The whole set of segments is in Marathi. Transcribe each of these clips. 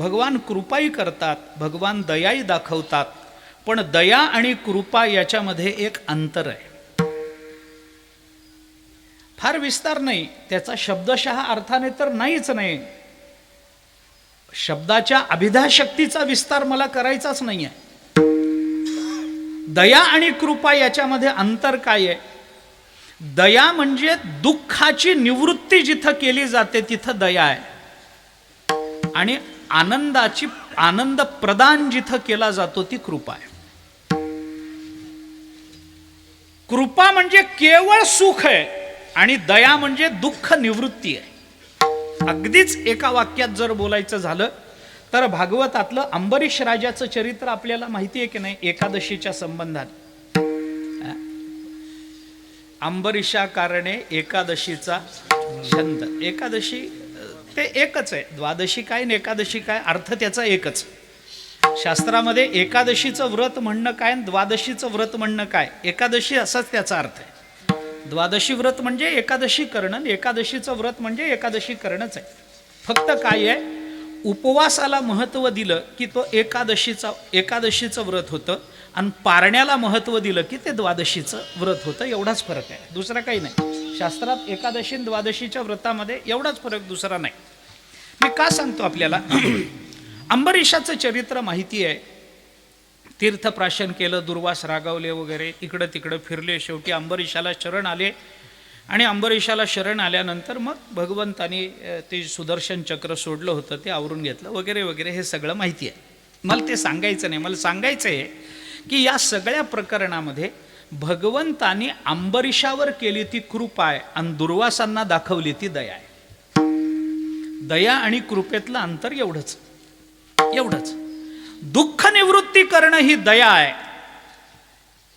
भगवान कृपाही करतात भगवान दयाही दाखवतात पण दया आणि कृपा याच्यामध्ये एक अंतर आहे. फार विस्तार नाही त्याचा शब्दशः अर्थाने तर नाहीच नाही. शब्दाच्या अभिधाशक्तीचा विस्तार मला करायचाच नाही आहे दया आणि कृपा याच्यामध्ये अंतर काय आहे? दया म्हणजे दुःखाची निवृत्ती जिथं केली जाते तिथं दया आहे. आणि आनंदाची आनंद प्रदान जिथं केला जातो ती कृपा आहे. कृपा म्हणजे केवळ सुख आहे आणि दया म्हणजे दुःख निवृत्ती आहे. अगदीच एका वाक्यात जर बोलायचं झालं तर भागवतातलं अंबरीश राजाचं चरित्र आपल्याला माहिती आहे की नाही? एकादशीच्या संबंधात. अंबरीशा कारणे एकादशीचा छंद. एकादशी ते एकच आहे. द्वादशी काय आणि एकादशी काय? अर्थ त्याचा एकच. शास्त्रामध्ये एकादशीचं व्रत म्हणणं काय आणि द्वादशीचं व्रत म्हणणं काय? एकादशी असाच त्याचा अर्थ आहे. द्वादशी व्रत म्हणजे एकादशी करणं आणि एकादशीचं व्रत म्हणजे एकादशी करणंच आहे. फक्त काय आहे? उपवासाला महत्त्व दिलं की तो एकादशीचा एकादशीचं व्रत होतं आणि पारण्याला महत्त्व दिलं की ते द्वादशीचं व्रत होतं. एवढाच फरक आहे. दुसरा काही नाही. शास्त्रात एकादशी द्वादशीच्या व्रतामध्ये एवढाच फरक दुसरा नाही. मी का सांगतो आपल्याला? अंबरीशाचं चरित्र माहिती आहे. तीर्थप्राशन केलं दुर्वास रागावले वगैरे इकडं तिकडं फिरले शेवटी अंबरीशाला शरण आले. आणि अंबरीशाला शरण आल्यानंतर मग भगवंतानी ते सुदर्शन चक्र सोडलं होतं ते आवरून घेतलं वगैरे वगैरे हे सगळं माहिती आहे. मला ते सांगायचं नाही. मला सांगायचं आहे की या सगळ्या प्रकरणामध्ये भगवंतानी अंबरीशावर केली ती कृपा आहे आणि दुर्वासांना दाखवली ती दया आहे. दया आणि कृपेतलं अंतर एवढंच. एवढंच. दुःख निवृत्ती करणं ही दया आहे.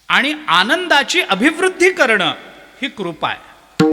आणि आनंदाची अभिवृद्धी करणं ही कृपा आहे.